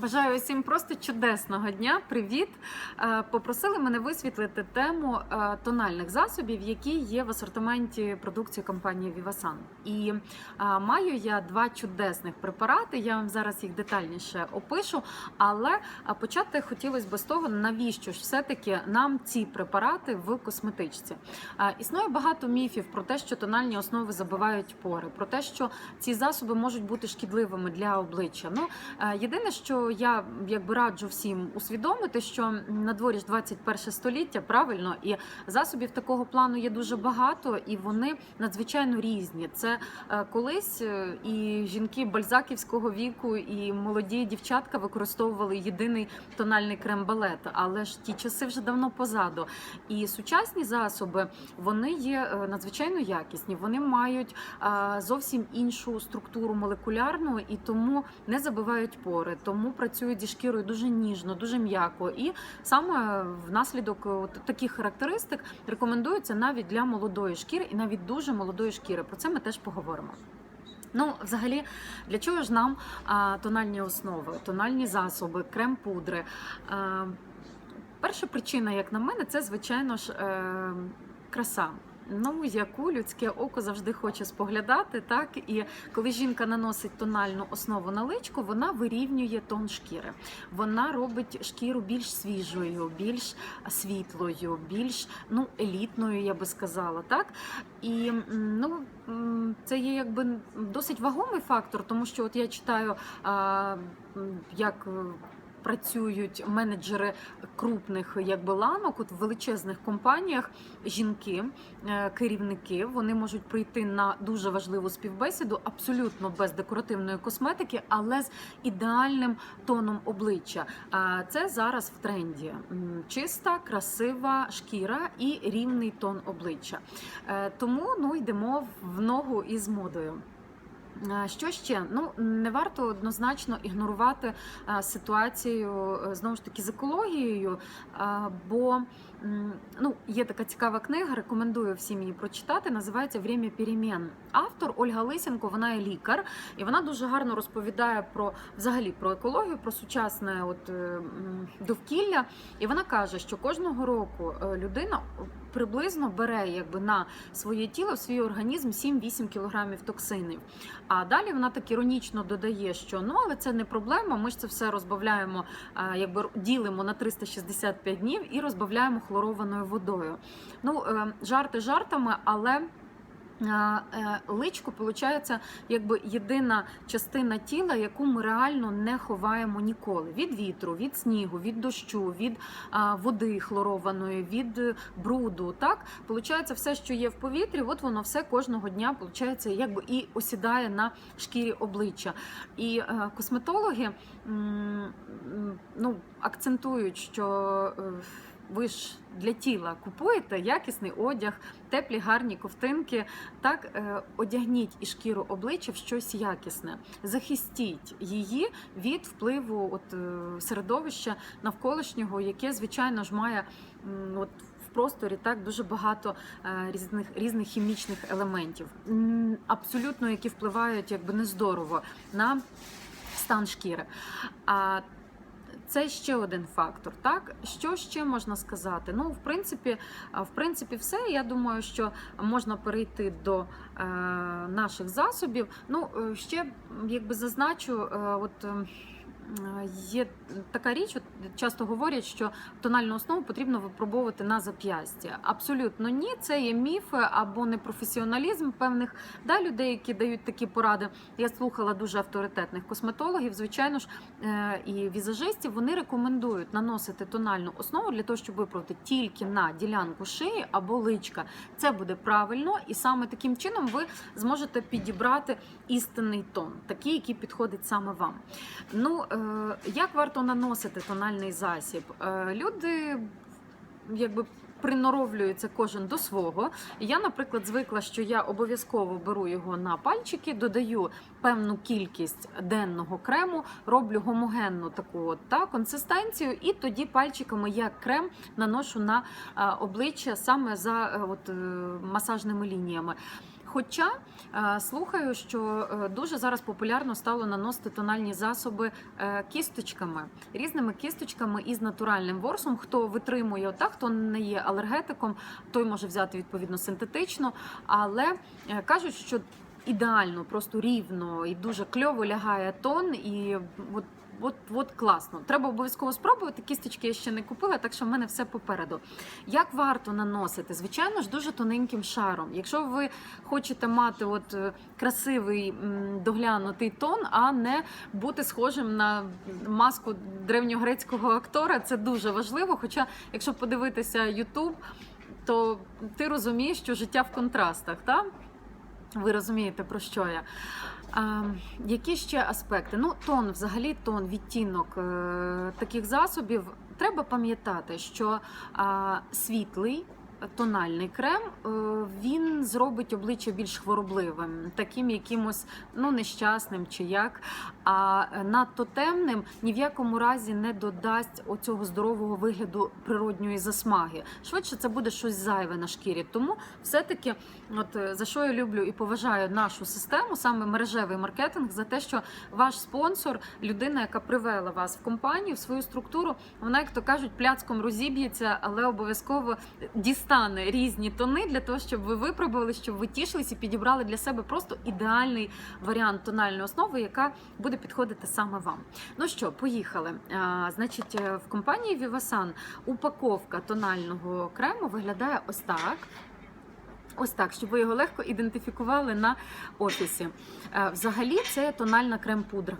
Бажаю усім просто чудесного дня. Привіт! Е, Попросили мене висвітлити тему е, тональних засобів, які є в асортименті продукції компанії Vivasan. І е, маю я два чудесних препарати. Я вам зараз їх детальніше опишу. Але почати хотілося б з того, навіщо ж все-таки нам ці препарати в косметичці. Існує багато міфів про те, що тональні основи забивають пори, про те, що ці засоби можуть бути шкідливими для обличчя. Ну єдине, що я якби раджу всім усвідомити, що на дворі ж 21 століття, правильно, і засобів такого плану є дуже багато, і вони надзвичайно різні. Це е, колись е, і жінки бальзаківського віку, і молоді дівчатка використовували єдиний тональний крем балет, але ж ті часи вже давно позаду. І сучасні засоби вони є е, надзвичайно якісні. Вони мають зовсім іншу структуру молекулярну і тому не забивають пори, тому працюють зі шкірою дуже ніжно, дуже м'яко. І саме внаслідок от таких характеристик рекомендується навіть для молодої шкіри і навіть дуже молодої шкіри. Про це ми теж поговоримо. Ну, взагалі, для чого ж нам а, тональні основи, тональні засоби, крем-пудри? А, перша причина, як на мене, це звичайно ж е, краса. Ну, яку людське око завжди хоче споглядати, так і коли жінка наносить тональну основу на личку, вона вирівнює тон шкіри. Вона робить шкіру більш свіжою, більш світлою, більш ну елітною, я би сказала, так. І ну це є якби досить вагомий фактор, тому що от я читаю, як. Працюють менеджери крупних якби ланок, от в величезних компаніях жінки, е, керівники, вони можуть прийти на дуже важливу співбесіду абсолютно без декоративної косметики, але з ідеальним тоном обличчя. Це зараз в тренді: чиста, красива шкіра і рівний тон обличчя. Е, Тому ну йдемо в ногу із модою. Е, Що ще? Ну не варто однозначно ігнорувати е, ситуацію е, знову ж таки з екологією, бо ну, є така цікава книга, рекомендую всім її прочитати. Називається Время перемін. Автор Ольга Лисенко, вона є лікар, і вона дуже гарно розповідає про взагалі про екологію, про сучасне от, довкілля. І вона каже, що кожного року людина приблизно бере якби на своє тіло, в свій організм 7-8 кілограмів токсинів. А далі вона так іронічно додає, що ну але це не проблема. Ми ж це все розбавляємо, якби ділимо на 365 днів і розбавляємо хлорованою водою. Ну е, жарти жартами, але. Е, Личко виходить, якби єдина частина тіла, яку ми реально не ховаємо ніколи: від вітру, від снігу, від дощу, від води хлорованої, від бруду. Так Получається, все, що є в повітрі, от воно все кожного дня получається, якби і осідає на шкірі обличчя. І е, косметологи ну, акцентують, що е, ви ж для тіла купуєте якісний одяг, теплі гарні ковтинки. Так е, одягніть і шкіру обличчя в щось якісне, захистіть її від впливу от, е, середовища навколишнього, яке, звичайно ж, має от, в просторі так дуже багато е, різних різних хімічних елементів, абсолютно які впливають якби нездорово на стан шкіри. А це ще один фактор. Так, що ще можна сказати? Ну, в принципі, в принципі, все. Я думаю, що можна перейти до е, наших засобів. Ну, е, ще якби зазначу, е, от. Е, Є така річ, от часто говорять, що тональну основу потрібно випробовувати на зап'ясті. Абсолютно ні, це є міфи або непрофесіоналізм певних да, людей, які дають такі поради. Я слухала дуже авторитетних косметологів, звичайно ж, е, і візажистів. Вони рекомендують наносити тональну основу для того, щоб виправити тільки на ділянку шиї або личка. Це буде правильно, і саме таким чином ви зможете підібрати істинний тон, такий, який підходить саме вам. Ну, е, як варто наносити тональний засіб? Е, Люди якби. Приноровлюється кожен до свого. Я, наприклад, звикла, що я обов'язково беру його на пальчики, додаю певну кількість денного крему, роблю гомогенну таку от, та, консистенцію, і тоді пальчиками як крем наношу на е, обличчя саме за е, от, е, масажними лініями. Хоча е, слухаю, що е, дуже зараз популярно стало наносити тональні засоби е, кісточками, різними кісточками із натуральним ворсом. Хто витримує отак, хто не є алергетиком, той може взяти відповідно синтетично, але кажуть, що ідеально, просто рівно і дуже кльово лягає тон, і от, от, от класно. Треба обов'язково спробувати. Кісточки я ще не купила, так що в мене все попереду. Як варто наносити? Звичайно ж, дуже тоненьким шаром. Якщо ви хочете мати от е, красивий доглянутий тон, а не бути схожим на маску древньогрецького актора, це дуже важливо. Хоча, якщо подивитися YouTube, то ти розумієш, що життя в контрастах, так? Ви розумієте, про що я. А, які ще аспекти? Ну, тон, взагалі, тон, відтінок е, таких засобів. Треба пам'ятати, що а, світлий тональний крем е, він зробить обличчя більш хворобливим, таким якимось ну, нещасним чи як. А надто темним ні в якому разі не додасть оцього здорового вигляду природньої засмаги. Швидше це буде щось зайве на шкірі. Тому все-таки, от е, за що я люблю і поважаю нашу систему, саме мережевий маркетинг, за те, що ваш спонсор, людина, яка привела вас в компанію, в свою структуру, вона, як то кажуть, пляцком розіб'ється, але обов'язково дістане різні тони для того, щоб ви випробували, щоб ви тішились і підібрали для себе просто ідеальний варіант тональної основи, яка буде підходити саме вам. Ну що, поїхали. А, значить, е, в компанії Vivasan упаковка тонального крему виглядає ось так. Ось так, щоб ви його легко ідентифікували на офісі. Е, Взагалі, це тональна крем-пудра.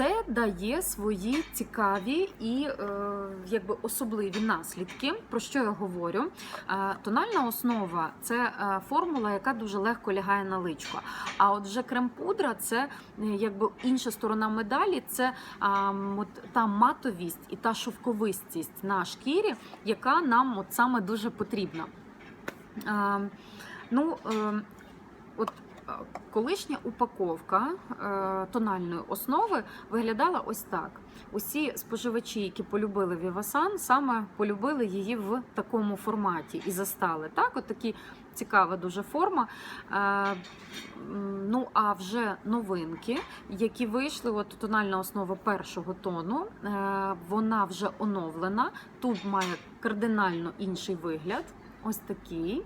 Е, Це дає свої цікаві і е, якби особливі наслідки. Про що я говорю? Е, Тональна основа це е, формула, яка дуже легко лягає на личко. А от вже крем-пудра це е, якби інша сторона медалі, це м, от та матовість і та шовковистість на шкірі, яка нам от саме дуже потрібна. А, ну, е, е, колишня упаковка е, тональної основи виглядала ось так. Усі споживачі, які полюбили Vivasan, саме полюбили її в такому форматі і застали. Так, от такі цікава дуже форма. Е, ну, а вже новинки, які вийшли, от тональна основа першого тону, е, вона вже оновлена. Тут має кардинально інший вигляд. Ось такий.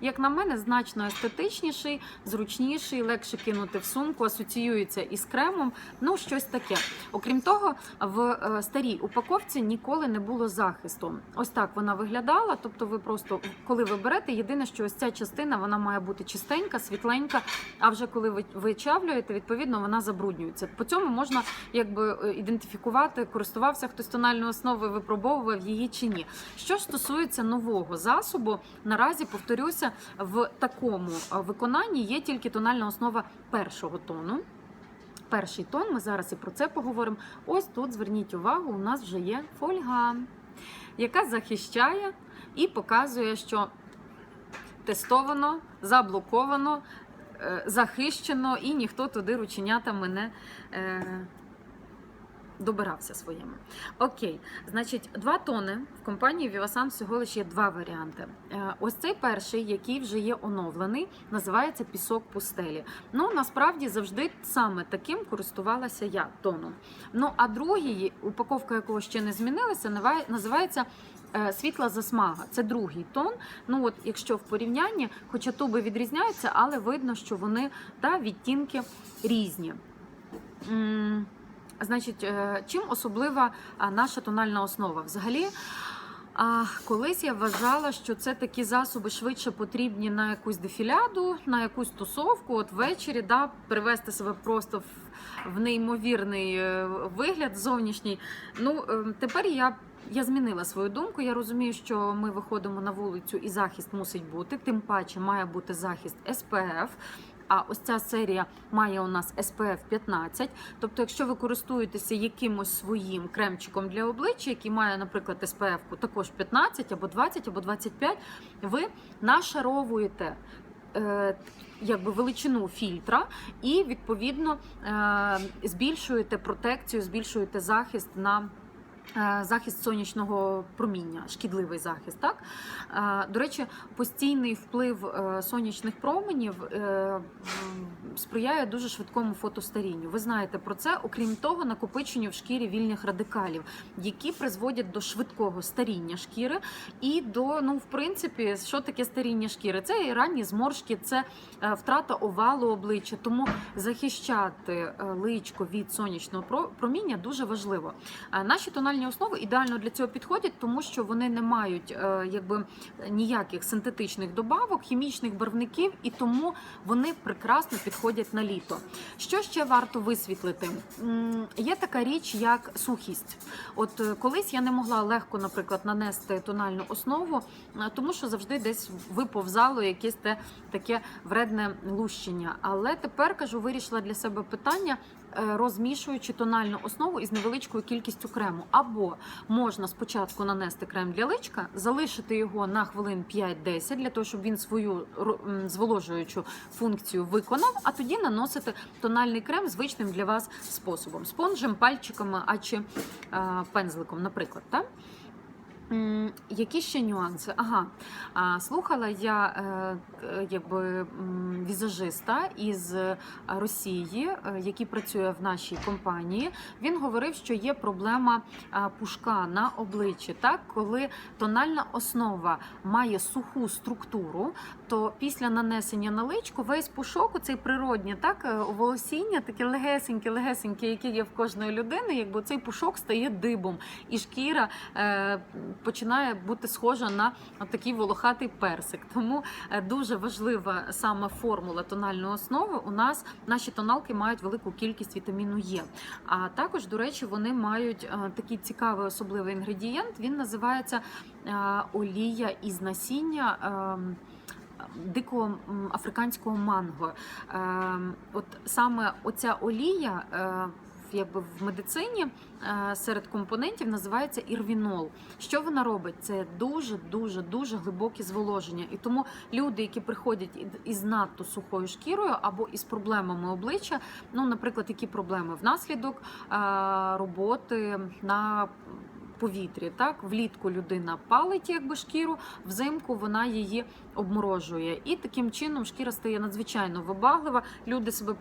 Як на мене, значно естетичніший, зручніший, легше кинути в сумку, асоціюється із кремом. Ну, щось таке. Окрім того, в е, старій упаковці ніколи не було захисту. Ось так вона виглядала. Тобто, ви просто коли ви берете, єдине, що ось ця частина вона має бути чистенька, світленька. А вже коли ви вичавлюєте, відповідно вона забруднюється. По цьому можна якби е, ідентифікувати, користувався хтось тональною основою, випробовував її чи ні. Що ж стосується нового засобу, наразі повторюся, в такому е, виконанні є тільки тональна основа першого тону. Перший тон, ми зараз і про це поговоримо. Ось тут зверніть увагу, у нас вже є фольга, яка захищає і показує, що тестовано, заблоковано, е, захищено, і ніхто туди рученятами не е, добирався своїми. Окей, значить, два тони в компанії Vivasan всього лише є два варіанти. Е, Ось цей перший, який вже є оновлений, називається пісок пустелі. Ну насправді завжди саме таким користувалася я тоном. Ну а другий, упаковка якого ще не змінилася, називається. е, Світла засмага це другий тон. Ну от, якщо в порівнянні, хоча туби відрізняються, але видно, що вони та відтінки різні. Значить, е, чим особлива наша тональна основа? Взагалі, колись я вважала, що це такі засоби швидше потрібні на якусь дефіляду, на якусь тусовку, от ввечері, да, привести себе просто в, неймовірний е, вигляд зовнішній. Ну, е, тепер я. Я змінила свою думку. Я розумію, що ми виходимо на вулицю і захист мусить бути. Тим паче має бути захист SPF. А ось ця серія має у нас SPF 15. Тобто, якщо ви користуєтеся якимось своїм кремчиком для обличчя, який має, наприклад, SPF також 15 або 20 або 25, ви нашаровуєте. е, Якби величину фільтра, і відповідно е, збільшуєте протекцію, збільшуєте захист на захист сонячного проміння, шкідливий захист. Так? Е, До речі, постійний вплив е, сонячних променів е, сприяє дуже швидкому фотостарінню. Ви знаєте про це, окрім того, накопиченню в шкірі вільних радикалів, які призводять до швидкого старіння шкіри і до, ну, в принципі, що таке старіння шкіри? Це і ранні зморшки, це е, втрата овалу обличчя. Тому захищати е, личко від сонячного про- проміння дуже важливо. Е, Наші тональні основи ідеально для цього підходять, тому що вони не мають якби ніяких синтетичних добавок, хімічних барвників, і тому вони прекрасно підходять на літо. Що ще варто висвітлити? Є така річ, як сухість. От е, колись я не могла легко, наприклад, нанести тональну основу, е, тому що завжди десь виповзало якесь те таке вредне лущення. Але тепер кажу, вирішила для себе питання. Е, Розмішуючи тональну основу із невеличкою кількістю крему, або можна спочатку нанести крем для личка, залишити його на хвилин 5-10 для того, щоб він свою зволожуючу функцію виконав, а тоді наносити тональний крем звичним для вас способом спонжем, пальчиками, а чи е, пензликом, наприклад. Так? Які ще нюанси? Ага, слухала я е, якби візажиста із е, Росії, е, який працює в нашій компанії. Він говорив, що є проблема пушка на обличчі. Так, коли тональна основа має суху структуру, то після нанесення на личку весь пушок, оцей природнє, так е, волосіння, таке легесеньке, легесеньке, яке є в кожної людини, якби цей пушок стає дибом, і шкіра е, починає бути схожа на такий волохатий персик. Тому е, дуже важлива саме формула тональної основи. У нас наші тоналки мають велику кількість вітаміну Е. А також, до речі, вони мають е, такий цікавий особливий інгредієнт. Він називається е, олія із насіння. ем, Дикого африканського манго. Ем, От саме оця олія, якби в медицині е, серед компонентів називається ірвінол. Що вона робить? Це дуже дуже дуже глибокі зволоження. І тому люди, які приходять із надто сухою шкірою або із проблемами обличчя, ну, наприклад, які проблеми внаслідок е, роботи на повітрі, так влітку людина палить якби шкіру, взимку вона її обморожує, і таким чином шкіра стає надзвичайно вибаглива. Люди себе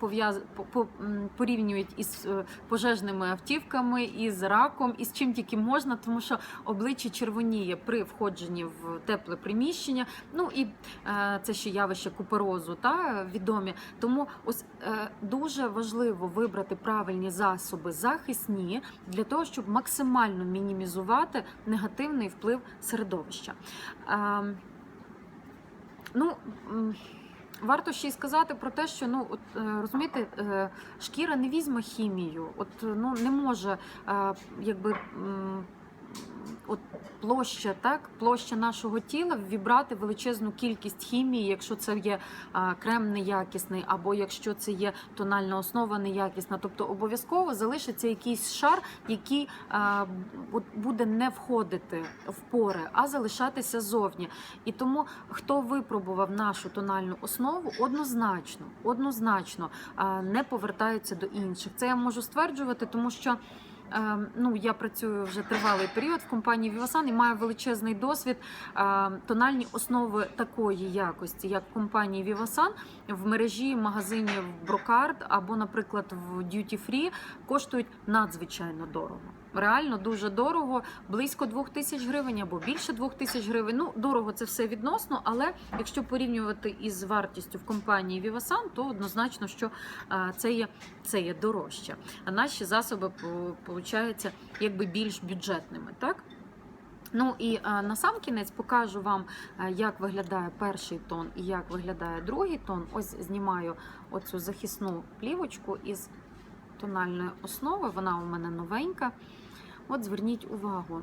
порівнюють із е, пожежними автівками, із раком, із чим тільки можна, тому що обличчя червоніє при входженні в тепле приміщення. Ну і е, це ще явище куперозу, та відомі. Тому ось е, дуже важливо вибрати правильні засоби захисні для того, щоб максимально мінімізувати негативний вплив середовища. Е, Ну, варто ще й сказати про те, що ну от е, розумієте, е, шкіра не візьме хімію, от ну не може е, якби. От площа, так, площа нашого тіла вібрати величезну кількість хімії, якщо це є крем неякісний, або якщо це є тональна основа неякісна. Тобто обов'язково залишиться якийсь шар, який буде не входити в пори, а залишатися зовні. І тому хто випробував нашу тональну основу, однозначно, однозначно не повертаються до інших. Це я можу стверджувати, тому що. Е, Ну, я працюю вже тривалий період в компанії Vivasan і маю величезний досвід. Е, Тональні основи такої якості, як в компанії Vivasan, в мережі магазинів Brocard або, наприклад, в Duty Free коштують надзвичайно дорого. Реально дуже дорого, близько двох тисяч гривень або більше двох тисяч гривень. Ну, дорого це все відносно, але якщо порівнювати із вартістю в компанії Vivasan, то однозначно, що е, це є, це є дорожче. А наші засоби получаються якби більш бюджетними, так? Ну і е, на сам кінець покажу вам, е, як виглядає перший тон і як виглядає другий тон. Ось знімаю оцю захисну плівочку із тональної основи. Вона у мене новенька. От зверніть увагу.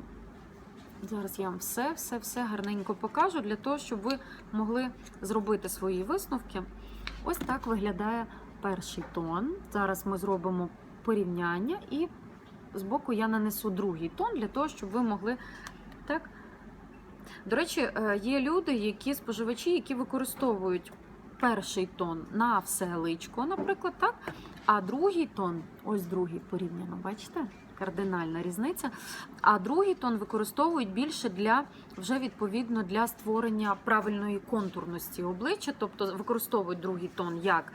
Зараз я вам все, все, все гарненько покажу для того, щоб ви могли зробити свої висновки. Ось так виглядає перший тон. Зараз ми зробимо порівняння, і збоку я нанесу другий тон для того, щоб ви могли так. До речі, е, є люди, які споживачі, які використовують перший тон на все личко, наприклад, так. А другий тон, ось другий порівняно, бачите? Кардинальна різниця. А другий тон використовують більше для вже відповідно для створення правильної контурності обличчя, тобто використовують другий тон як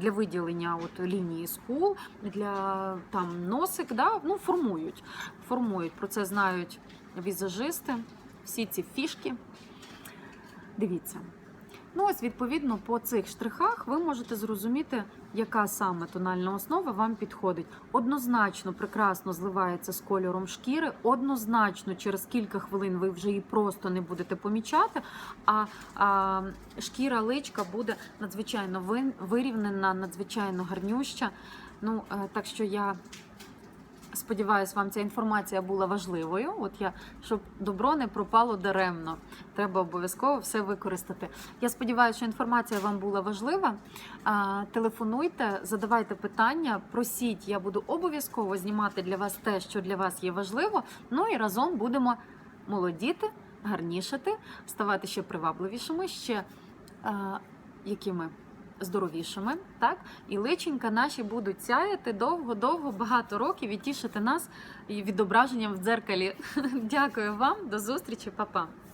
для виділення от лінії скул, для там носик, да? ну формують. Формують про це знають візажисти, всі ці фішки. Дивіться. Ну, ось, відповідно, по цих штрихах ви можете зрозуміти, яка саме тональна основа вам підходить. Однозначно прекрасно зливається з кольором шкіри, однозначно через кілька хвилин ви вже її просто не будете помічати, а, а шкіра личка буде надзвичайно вирівнена, надзвичайно гарнюща. Ну, е, так що я сподіваюся, вам ця інформація була важливою. От я, щоб добро не пропало даремно. Треба обов'язково все використати. Я сподіваюся, що інформація вам була важлива. Телефонуйте, задавайте питання, просіть, я буду обов'язково знімати для вас те, що для вас є важливо. Ну і разом будемо молодіти, гарнішати, ставати ще привабливішими, ще якими здоровішими, так? І личенька наші будуть сяяти довго-довго, багато років і тішити нас відображенням в дзеркалі. Дякую вам, до зустрічі, па-па!